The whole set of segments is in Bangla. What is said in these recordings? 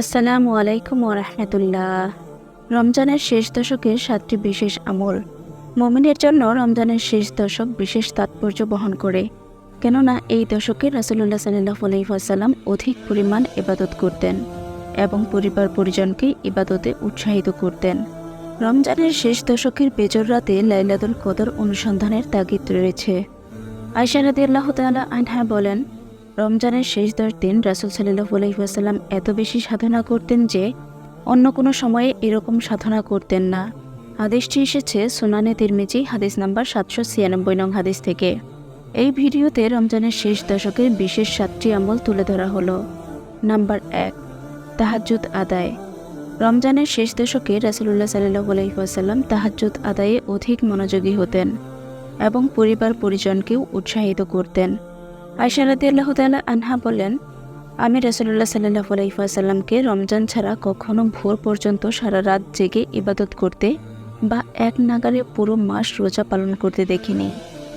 আসসালামু আলাইকুম ওরহমতুল্লাহ রমজানের শেষ দশকের সাতটি বিশেষ আমল। মমিনের জন্য রমজানের শেষ দশক বিশেষ তাৎপর্য বহন করে। কেননা এই দশকে রাসুল্লাহ সাল্লাহ আলাইসাল্লাম অধিক পরিমাণ ইবাদত করতেন এবং পরিবার পরিজনকে ইবাদতে উৎসাহিত করতেন। রমজানের শেষ দশকের বেজর রাতে লাইলাদুল কদর অনুসন্ধানের তাগিদ রয়েছে। আয়সা রাদি আল্লাহ তালা আনহা বলেন রমজানের শেষ দশ দিন রাসুল সাল্লাহ আলহিহাসাল্লাম এত বেশি সাধনা করতেন যে অন্য কোনো সময়ে এরকম সাধনা করতেন না। হাদিসটি এসেছে সোনানে তিরমিজি, হাদিস নাম্বার সাতশো ছিয়ানব্বই নং হাদিস থেকে। এই ভিডিওতে রমজানের শেষ দশকের বিশেষ সাতটি আমল তুলে ধরা হলো। নাম্বার এক, তাহাজ্জুদ আদায়। রমজানের শেষ দশকে রাসুলুল্লাহ সাল্লাহ আলহিহাসাল্লাম তাহাজ্জুদ আদায়ে অধিক মনোযোগী হতেন এবং পরিবার পরিজনকেও উৎসাহিত করতেন। আয়সা আল্লাহ তালা আনহা বলেন, আমি রাসুল্লাহ সাল্লাহ আলাইসাল্লামকে রমজান ছাড়া কখনো ভোর পর্যন্ত সারা রাত জেগে ইবাদত করতে বা এক নাগারে পুরো মাস রোজা পালন করতে দেখিনি।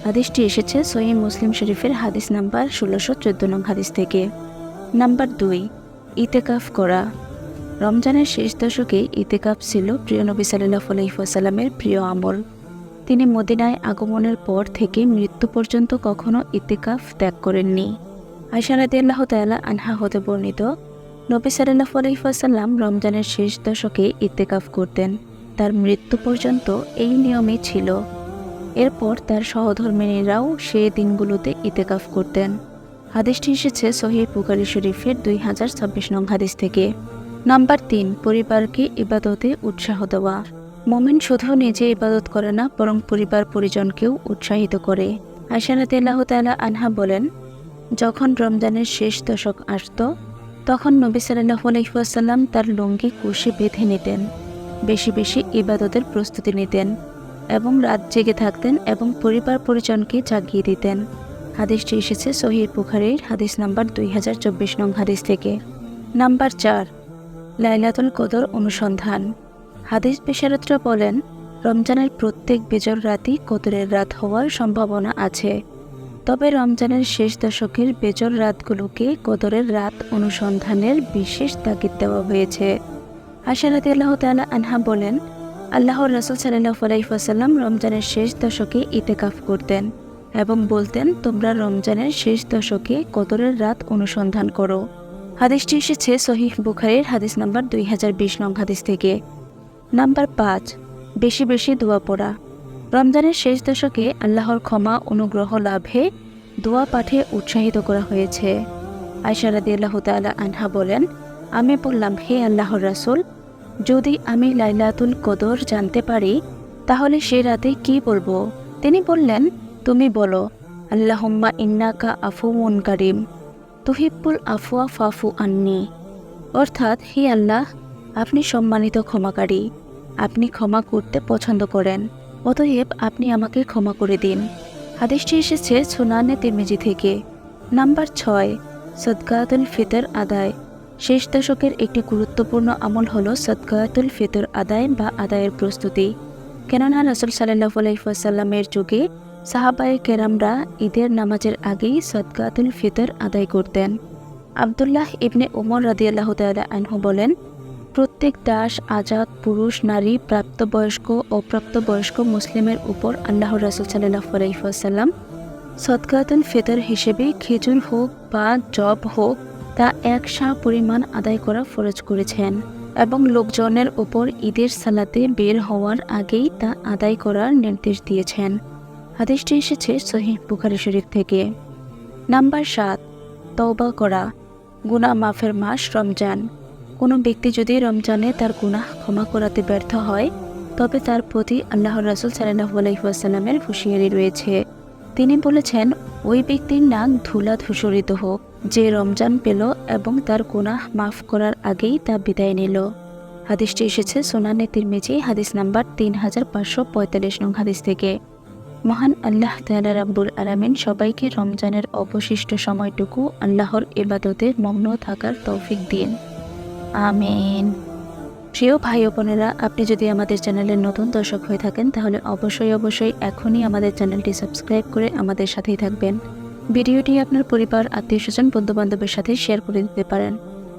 হাদিসটি এসেছে সহি মুসলিম শরীফের হাদিস নাম্বার ষোলোশো চোদ্দ নং হাদিস থেকে। নাম্বার দুই, ইতেকাফ করা। রমজানের শেষ দশকে ইতেকাফ ছিল প্রিয় নবী সাল্লাহ আলাইসাল্লামের প্রিয় আমল। তিনি মদিনায় আগমনের পর থেকে মৃত্যু পর্যন্ত কখনো ইতিকাফ ত্যাগ করেননি। আয়সারাদি আল্লাহ তালা আনহা হতে বর্ণিত, নবী সাল্লাহ আলহিফাসাল্লাম রমজানের শেষ দশকে ইতেকাফ করতেন। তার মৃত্যু পর্যন্ত এই নিয়মই ছিল। এরপর তার সহধর্মিনীরাও সে দিনগুলোতে ইতেকাফ করতেন। হাদিসটি এসেছে সহি পুকারি শরীফের দুই হাজার ছাব্বিশ নং হাদিস থেকে। নাম্বার তিন, পরিবারকে ইবাদতে উৎসাহ দেওয়া। মোমেন শুধু নিজে ইবাদত করে না, বরং পরিবার পরিজনকেও উৎসাহিত করে। আয়সারাতে আল্লাহ তালা আনহা বলেন, যখন রমজানের শেষ দশক আসত, তখন নবী সাল্লাহ আলহিহাসাল্লাম তার লুঙ্গি কুশে বেঁধে নিতেন, বেশি বেশি ইবাদতের প্রস্তুতি নিতেন এবং রাত জেগে থাকতেন এবং পরিবার পরিজনকে জাগিয়ে দিতেন। হাদিসটি এসেছে সহির পুখারির হাদিস নাম্বার দুই হাজার চব্বিশ নং হাদিস থেকে। নাম্বার চার, লাইলাতুল কদর অনুসন্ধান। হাদিস বিশারদরা বলেন, রমজানের প্রত্যেক বেজর রাতই কদরের রাত হওয়ার সম্ভাবনা আছে। তবে রমজানের শেষ দশকের বেজর রাতগুলোকে কদরের রাত অনুসন্ধানের বিশেষ তাগিদ দেওয়া হয়েছে। আশারাদি আল্লাহ তালা আনহা বলেন, আল্লাহর রসুল সাল্লাহ আলাইসাল্লাম রমজানের শেষ দশকে ইতেকাফ করতেন এবং বলতেন, তোমরা রমজানের শেষ দশকে কদরের রাত অনুসন্ধান করো। হাদিসটি এসেছে সহিহ বুখারের হাদিস নাম্বার দুই হাজার বিশ নং হাদিস থেকে। নাম্বার পাঁচ, বেশি বেশি দোয়া পড়া। রমজানের শেষ দশকে আল্লাহর ক্ষমা, অনুগ্রহ, লাভে দোয়া পাঠে উৎসাহিত করা হয়েছে। আয়সারাদি আল্লাহ তালা আনহা বলেন, আমি বললাম, হে আল্লাহর রাসুল, যদি আমি লাইলাতুল কদর জানতে পারি, তাহলে সে রাতে কি বলব? তিনি বললেন, তুমি বলো, আল্লাহম্মা ইন্নাকা আফুমুন কারিম, তুহিব্বুল আফুয়া ফাফু আন্নি। অর্থাৎ, হে আল্লাহ, আপনি সম্মানিত ক্ষমাকারী। ক্ষমা করতে পছন্দ করেন। অতএব আপনি আমাকে ক্ষমা করে দিন। হাদিসটি এসেছে সোনানে তিরমিজি থেকে। নাম্বার ছয়, সদকাতুল ফিতর আদায়। শেষ দশকের একটি গুরুত্বপূর্ণ আমল হল সদকাতুল ফিতর আদায় বা আদায়ের প্রস্তুতি। কেননা রসুল সাল্লাহ আলাইসাল্লামের যুগে সাহাবায়ে কেরামরা ঈদের নামাজের আগেই সদকাতুল ফিতর আদায় করতেন। আবদুল্লাহ ইবনে উমর রাদিয়াল্লাহ তালা আনহু বলেন প্রত্যেক দাস, আজাদ, পুরুষ, নারী, প্রাপ্তবয়স্ক, অপ্রাপ্তবয়স্ক মুসলিমের উপর আল্লাহ রাসুল সাল্লাহ আলাইসাল্লাম সদকাতুল ফিতর হিসেবে খেজুর হোক বা জব হোক, তা এক শাহ পরিমাণ আদায় করা ফরজ করেছেন এবং লোকজনের ওপর ঈদের সালাতে বের হওয়ার আগেই তা আদায় করার নির্দেশ দিয়েছেন। হাদিসটি এসেছে সহিহ বুখারি শরীফ থেকে। নাম্বার সাত, তওবা করা গুনা মাফের মাস রমজান। কোনো ব্যক্তি যদি রমজানে তার গুনাহ ক্ষমা করাতে ব্যর্থ হয়, তবে তার প্রতি আল্লাহ রাসুল সাল্লাহ আলাইসাল্লামের হুঁশিয়ারি রয়েছে। তিনি বলেছেন, ওই ব্যক্তির নাক ধুলা ধূসরিত হোক, যে রমজান পেল এবং তার গুনাহ মাফ করার আগেই তা বিদায় নিল। হাদিসটি এসেছে সোনানে তিরমিজি, হাদিস নাম্বার তিন হাজার পাঁচশো পঁয়তাল্লিশ নং হাদিস থেকে। মহান আল্লাহ তালা রাব্বুল আলামিন সবাইকে রমজানের অবশিষ্ট সময়টুকু আল্লাহর ইবাদতে মগ্ন থাকার তৌফিক দিন। আমিন। প্রিয় ভাই বোনেরা, আপনি যদি আমাদের চ্যানেলের নতুন দর্শক হয়ে থাকেন, তাহলে অবশ্যই অবশ্যই এখনই আমাদের চ্যানেলটি সাবস্ক্রাইব করে আমাদের সাথেই থাকবেন। ভিডিওটি আপনার পরিবার, আত্মীয় স্বজন বন্ধু বান্ধবের সাথে শেয়ার করে দিতে পারেন।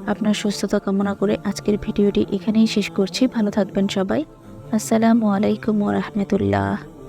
আপনার সুস্থতা কামনা করে আজকের ভিডিওটি এখানেই শেষ করছি। ভালো থাকবেন সবাই। আসসালামু আলাইকুম রহমতুল্লাহ।